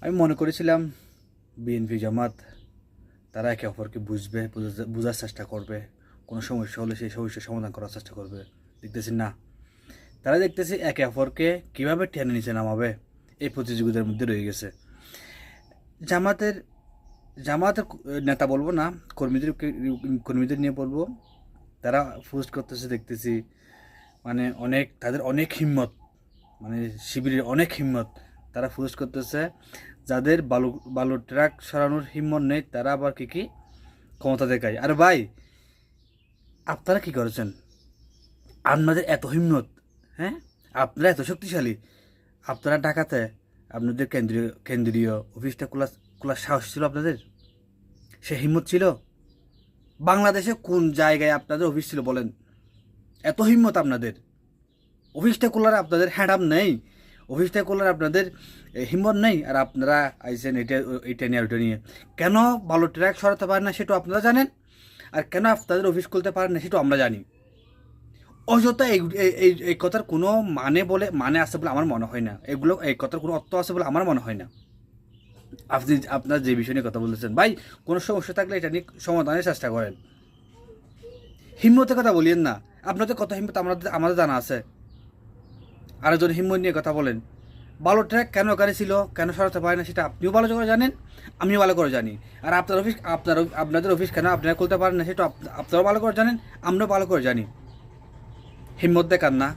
আমি মনে করেছিলাম বিএনপি জামাত, তারা একে অপরকে বুঝবে, বুঝা- বোঝার চেষ্টা করবে। কোনো সমস্যা হলে সেই সমস্যার সমাধান করার চেষ্টা করবে। দেখতেছি না। তারা দেখতেছি একে অপরকে কীভাবে টেনে নিচে নামাবে, এই প্রতিযোগিতার মধ্যে রয়ে গেছে। জামাতের জামাতের নেতা বলব না, কর্মীদের কর্মীদের নিয়ে বলব, তারা পোস্ট করতেছে, দেখতেছি মানে অনেক তাদের অনেক হিম্মত মানে শিবিরের অনেক হিম্মত তারা পোস্ট করতেছে। যাদের বালু বালু ট্রাক সরানোর হিম্মত নেই, তারা আবার কী কী ক্ষমতা দেখায়। আর ভাই, আপনারা কি করেছেন? আপনাদের এত হিম্মত হ্যাঁ? আপনারা এত শক্তিশালী। আপনারা ঢাকাতে আপনাদের কেন্দ্রীয় কেন্দ্রীয় অফিসটা খোলা খোলার সাহস ছিল আপনাদের? সে হিম্মত ছিল? বাংলাদেশে কোন জায়গায় আপনাদের অফিস ছিল বলেন? এত হিম্মত আপনাদের। অফিসটা খোলার আপনাদের হ্যান্ডাম নেই। অফিসটা খোলার আপনাদের হিম্মত নেই? আর আপনারা আইসেন এটা এটা নিয়ে, ওইটা নিয়ে। কেন ভালো ট্র্যাক সরাতে পারেন না সেটাও আপনারা জানেন? আর কেন আপনাদের অফিস খুলতে পারেন না সেটাও আমরা জানি। অযথা এই এই কথার কোনো মানে বলে মানে আছে বলে আমার মনে হয় না। এগুলো, এই কথার কোনো অর্থ আছে বলে আমার মনে হয় না। আপনি, আপনার যে বিষয় নিয়ে কথা বলতেছেন, ভাই, কোনো সমস্যা থাকলে এটা নিয়ে সমাধানের চেষ্টা করেন। হিম্মতের কথা বলিয়েন না। আপনাদের কত হিম্মত আমাদের আমাদের জানা আছে? আরেকজন হিম্মত নিয়ে কথা বলেন। ভালো ট্র্যাক কেন গাড়ি ছিল, কেন সরাতে পারে না সেটা আপনিও ভালো করে জানেন, আমিও ভালো করে জানি। আর আপনার অফিস আপনার, আপনাদের অফিস কেন আপনারা খুলতে পারেন না সেটা আপনারাও ভালো করে জানেন, আমরাও ভালো করে জানি। হিম্মত দেখান না।